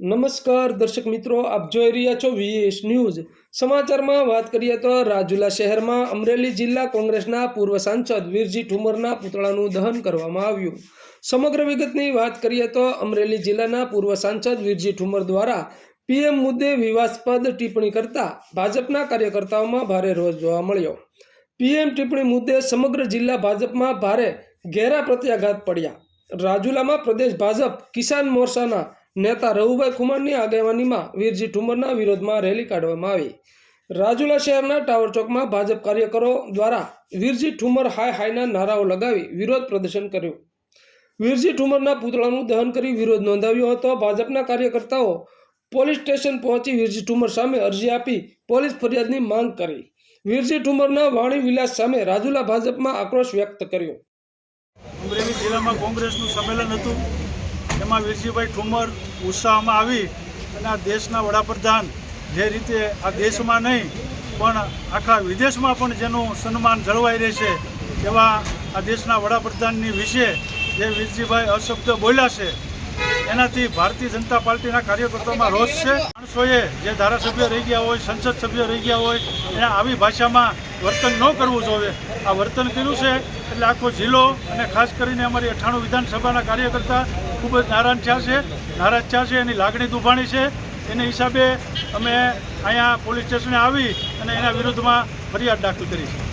નમસ્કાર દર્શક મિત્રો, આપ જોઈ રહ્યા છો વીએસ ન્યૂઝ સમાચારમાં વાત કરીએ તો રાજુલા શહેરમાં અમરેલી જિલ્લા કોંગ્રેસના પૂર્વ સાંસદ વીરજી ઠુમરના પુતળાનું દહન કરવામાં આવ્યું. સમગ્ર વિગતની વાત કરીએ તો અમરેલી જિલ્લાના પૂર્વ સાંસદ વીરજી ઠુમર દ્વારા પીએમ મુદ્દે વિવાદસ્પદ ટિપ્પણી કરતા ભાજપના કાર્યકર્તાઓમાં ભારે રોષ જોવા મળ્યો. પીએમ ટિપ્પણી મુદ્દે સમગ્ર જિલ્લા ભાજપમાં ભારે ઘેરા પ્રત્યાઘાત પડ્યા. રાજુલામાં પ્રદેશ ભાજપ કિસાન મોરચાના નેતા રઘુભાઈ કુમારની આગેવાનીમાં વીરજી ઠુમરના વિરોધમાં રેલી કાઢવામાં આવી. રાજુલા શહેરના ટાવર ચોકમાં ભાજપ કાર્યકરો દ્વારા વીરજી ઠુમર હાય હાયના નારાઓ લગાવી વિરોધ પ્રદર્શન કર્યું. વીરજી ઠુમરના પુતળાનું દહન કરી વિરોધ નોંધાવ્યો હતો. ભાજપના કાર્યકર્તાઓ પોલીસ સ્ટેશન પહોંચી વીરજી ઠુમર સામે અરજી આપી પોલીસ ફરિયાદની માંગ કરી. વીરજી ઠુમરના વાણી વિલાસ સામે રાજુલા ભાજપમાં આક્રોશ વ્યક્ત કર્યો. અમરેલી જિલ્લામાં કોંગ્રેસનું સંમેલન હતું. એમાં વીરજીભાઈ ઠુમર ઉત્સાહમાં આવી અને આ દેશના વડાપ્રધાન જે રીતે આ દેશમાં નહીં, પણ આખા વિદેશમાં પણ જેનું સન્માન જળવાઈ રહેશે એવા આ દેશના વડાપ્રધાનની વિશે જે વીરજીભાઈ અશબ્દ બોલ્યા છે, એનાથી ભારતીય જનતા પાર્ટીના કાર્યકર્તાઓમાં રોષ છે. માણસોએ જે ધારાસભ્યો રહી ગયા હોય, સંસદ સભ્યો રહી ગયા હોય, એને આવી ભાષામાં વર્તન ન કરવું જોઈએ. આ વર્તન કર્યું છે એટલે આખો જિલ્લો અને ખાસ કરીને અમારી અઠ્ઠાણું વિધાનસભાના કાર્યકર્તા ખૂબ જ નારાજ થયા છે, નારાજ થયા છે, એની લાગણી દુભાણી છે. એને હિસાબે અમે અહીંયા પોલીસ સ્ટેશને આવી અને એના વિરુદ્ધમાં ફરિયાદ દાખલ કરી છે.